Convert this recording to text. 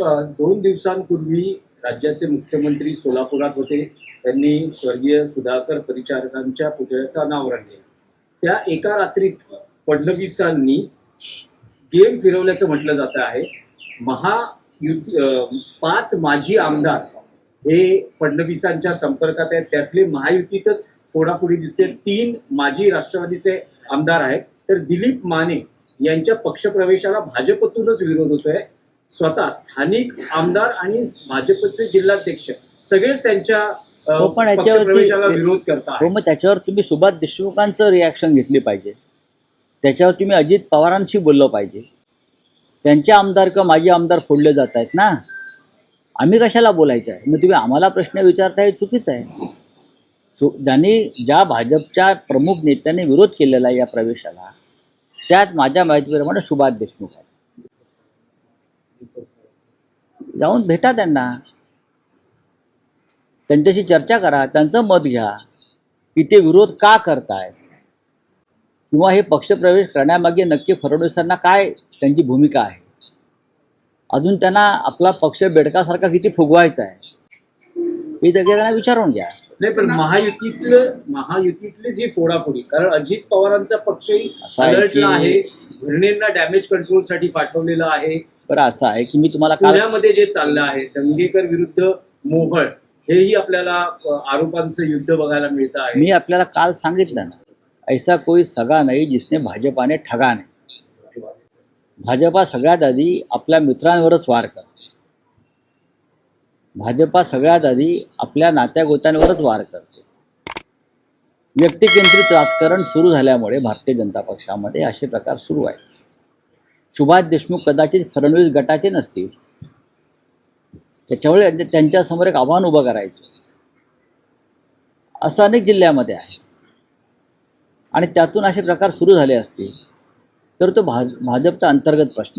साहेब दोन दिवसांपूर्वी राज्याचे मुख्यमंत्री सोलापुरात होते. त्यांनी स्वर्गीय सुधाकर परिचारकांच्या पुतळ्याचा नाव राहिले त्या एका रात्रीत फडणवीसांनी गेम फिरवल्याचं म्हटलं जात आहे. महायुती पाच माजी आमदार हे फडणवीसांच्या संपर्कात आहेत. त्यातले महायुतीतच फोडाफोडी दिसते. तीन माजी राष्ट्रवादीचे आमदार आहेत. तर दिलीप माने यांच्या पक्षप्रवेशाला भाजपतूनच विरोध होतोय. स्वतः स्थानिक आमदार आणि भाजपचे जिल्हाध्यक्ष सगळेच त्यांच्या हो, पण याच्यावरती- विरोध हो मग त्याच्यावर तुम्ही सुभाष देशमुखांचं रिॲक्शन घेतली पाहिजे. त्याच्यावर तुम्ही अजित पवारांशी बोललं पाहिजे. त्यांचे आमदार किंवा माझे आमदार फोडले जात आहेत ना? आम्ही कशाला बोलायचं आहे? मग तुम्ही आम्हाला प्रश्न विचारता हे चुकीचं आहे. ज्यांनी ज्या भाजपच्या प्रमुख नेत्यांनी विरोध केलेला आहे या प्रवेशाला त्यात माझ्या माहितीप्रमाणे सुभाष देशमुख आहे जाऊन भेटा त्यांना. त्यांच्याशी चर्चा करा त्यांचं मत घ्या. की ते विरोध का करतायत किंवा हे पक्षप्रवेश करण्यामागे नक्की फडणवीसांना काय त्यांची भूमिका आहे? अजून त्यांना आपला पक्ष बेडकासारखा किती फुगवायचा आहे? हे सगळे त्यांना विचारून घ्या. नाही पण महायुतीतलं महायुतीतलीच ही फोडाफोडी. कारण अजित पवारांचा पक्षही आहे अलर्टला की- आहे. घरणेंना डॅमेज कंट्रोलसाठी पाठवलेलं आहे. बरं असं आहे की मी तुम्हाला काल पुण्यामध्ये जे चाललं आहे दंगेकर विरुद्ध मोहळ हेही आपल्याला आरोपांचं युद्ध बघायला मिळतं आहे. मी आपल्याला काल सांगितलं ना ऐसा कोई सगा नाही जिसने भाजपाने ठगा नाही. भाजपा सगळ्यात आधी आपल्या मित्रांवरच वार करते. भाजपा सगळ्यात आधी आपल्या नात्यागोत्यांवरच वार करते. व्यक्तिकेंद्रित राजकारण सुरू झाल्यामुळे भारतीय जनता पक्षामध्ये असे प्रकार सुरू आहेत. सुभाष देशमुख कदाचित फडणवीस गटाचे नसतील. त्याच्यामुळे त्यांच्या- त्यांच्यासमोर एक आव्हान उभं करायचं. असं अनेक जिल्ह्यामध्ये आहे. आणि त्यातून असे प्रकार सुरू झाले असतील तर तो भा भाजपचा अंतर्गत प्रश्न.